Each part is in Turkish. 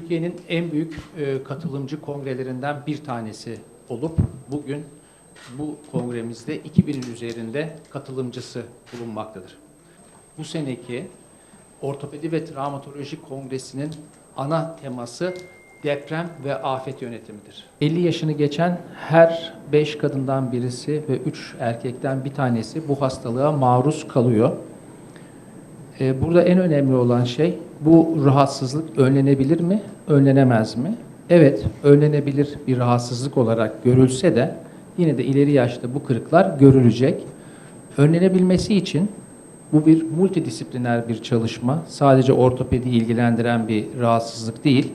Türkiye'nin en büyük e, katılımcı kongrelerinden bir tanesi olup bugün bu kongremizde 2000'in üzerinde katılımcısı bulunmaktadır. Bu seneki Ortopedi ve Travmatoloji Kongresi'nin ana teması deprem ve afet yönetimidir. 50 yaşını geçen her 5 kadından birisi ve 3 erkekten bir tanesi bu hastalığa maruz kalıyor. Ee, Burada en önemli olan şey bu rahatsızlık önlenebilir mi, önlenemez mi? Evet, önlenebilir bir rahatsızlık olarak görülse de yine de ileri yaşta bu kırıklar görülecek. Önlenebilmesi için bu bir multidisipliner bir çalışma. Sadece ortopedi ilgilendiren bir rahatsızlık değil.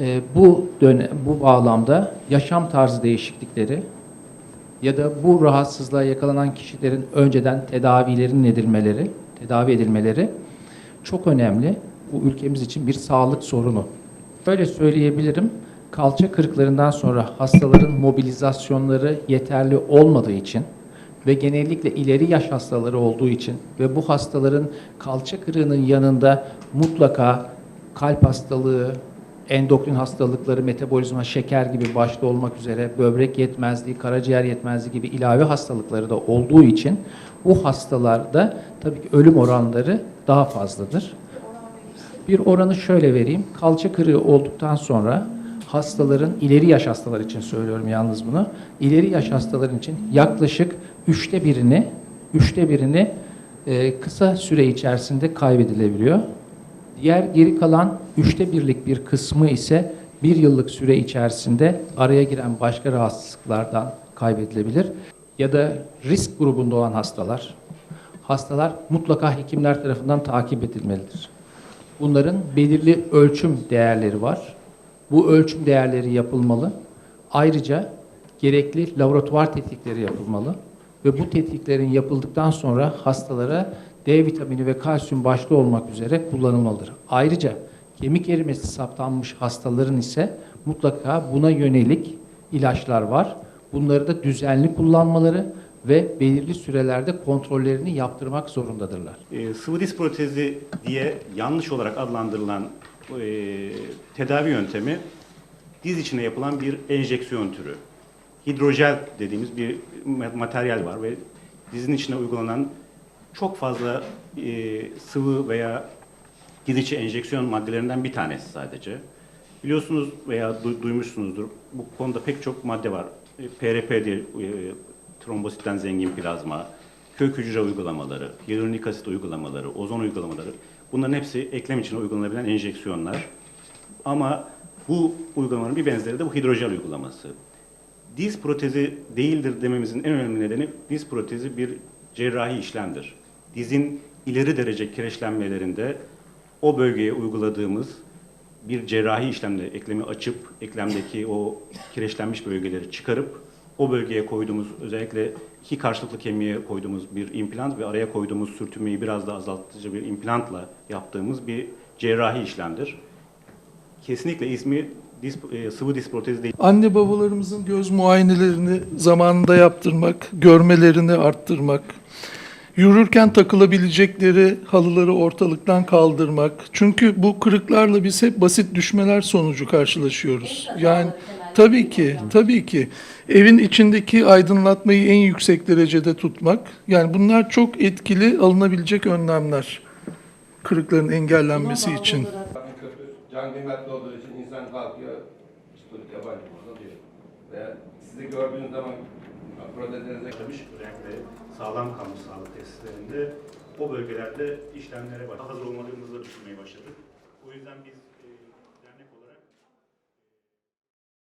Ee, Bu dönem, bu bağlamda yaşam tarzı değişiklikleri, ya da bu rahatsızlığa yakalanan kişilerin önceden tedavilerin edilmeleri, tedavi edilmeleri çok önemli. Bu ülkemiz için bir sağlık sorunu. Böyle söyleyebilirim. Kalça kırıklarından sonra hastaların mobilizasyonları yeterli olmadığı için ve genellikle ileri yaş hastaları olduğu için ve bu hastaların kalça kırığının yanında mutlaka kalp hastalığı, endokrin hastalıkları, metabolizma, şeker gibi başta olmak üzere böbrek yetmezliği, karaciğer yetmezliği gibi ilave hastalıkları da olduğu için bu hastalarda tabii ki ölüm oranları daha fazladır. Bir oranı şöyle vereyim. Kalça kırığı olduktan sonra hastaların, ileri yaş hastalar için söylüyorum yalnız bunu, ileri yaş hastaların için yaklaşık üçte birini, üçte birini e, kısa süre içerisinde kaybedilebiliyor. Diğer geri kalan üçte birlik bir kısmı ise bir yıllık süre içerisinde araya giren başka rahatsızlıklardan kaybedilebilir. Ya da risk grubunda olan hastalar, hastalar mutlaka hekimler tarafından takip edilmelidir. Bunların belirli ölçüm değerleri var. Bu ölçüm değerleri yapılmalı. Ayrıca gerekli laboratuvar tetkikleri yapılmalı ve bu tetkiklerin yapıldıktan sonra hastalara D vitamini ve kalsiyum başta olmak üzere kullanılmalıdır. Ayrıca kemik erimesi saptanmış hastaların ise mutlaka buna yönelik ilaçlar var. Bunları da düzenli kullanmaları ve belirli sürelerde kontrollerini yaptırmak zorundadırlar. E, sıvı diz protezi diye yanlış olarak adlandırılan e, tedavi yöntemi diz içine yapılan bir enjeksiyon türü. Hidrojel dediğimiz bir ma- materyal var ve dizin içine uygulanan çok fazla e, sıvı veya diz içi enjeksiyon maddelerinden bir tanesi sadece. Biliyorsunuz veya du- duymuşsunuzdur bu konuda pek çok madde var. E, PRP'dir, e, trombositten zengin plazma, kök hücre uygulamaları, hyaluronik asit uygulamaları, ozon uygulamaları bunların hepsi eklem içine uygulanabilen enjeksiyonlar. Ama bu uygulamanın bir benzeri de bu hidrojel uygulaması. Diz protezi değildir dememizin en önemli nedeni diz protezi bir cerrahi işlemdir. Dizin ileri derece kireçlenmelerinde o bölgeye uyguladığımız bir cerrahi işlemle eklemi açıp eklemdeki o kireçlenmiş bölgeleri çıkarıp o bölgeye koyduğumuz özellikle iki karşılıklı kemiğe koyduğumuz bir implant ve araya koyduğumuz sürtünmeyi biraz daha azaltıcı bir implantla yaptığımız bir cerrahi işlemdir. Kesinlikle ismi diz, e, sıvı diz değil. Anne babalarımızın göz muayenelerini zamanında yaptırmak, görmelerini arttırmak, yürürken takılabilecekleri halıları ortalıktan kaldırmak. Çünkü bu kırıklarla biz hep basit düşmeler sonucu karşılaşıyoruz. Yani tabii ki, tabii ki evin içindeki aydınlatmayı en yüksek derecede tutmak. Yani bunlar çok etkili alınabilecek önlemler kırıkların engellenmesi için. Can kıymetli olduğu için insan kalkıyor, psikolojik yabancı burada diyor. Veya sizi gördüğünüz zaman protezlerinize Tabii özellikle sağlam kalmış sağlık tesislerinde o bölgelerde işlemlere baş- hazır olmadığımızı düşünmeye başladık. O yüzden biz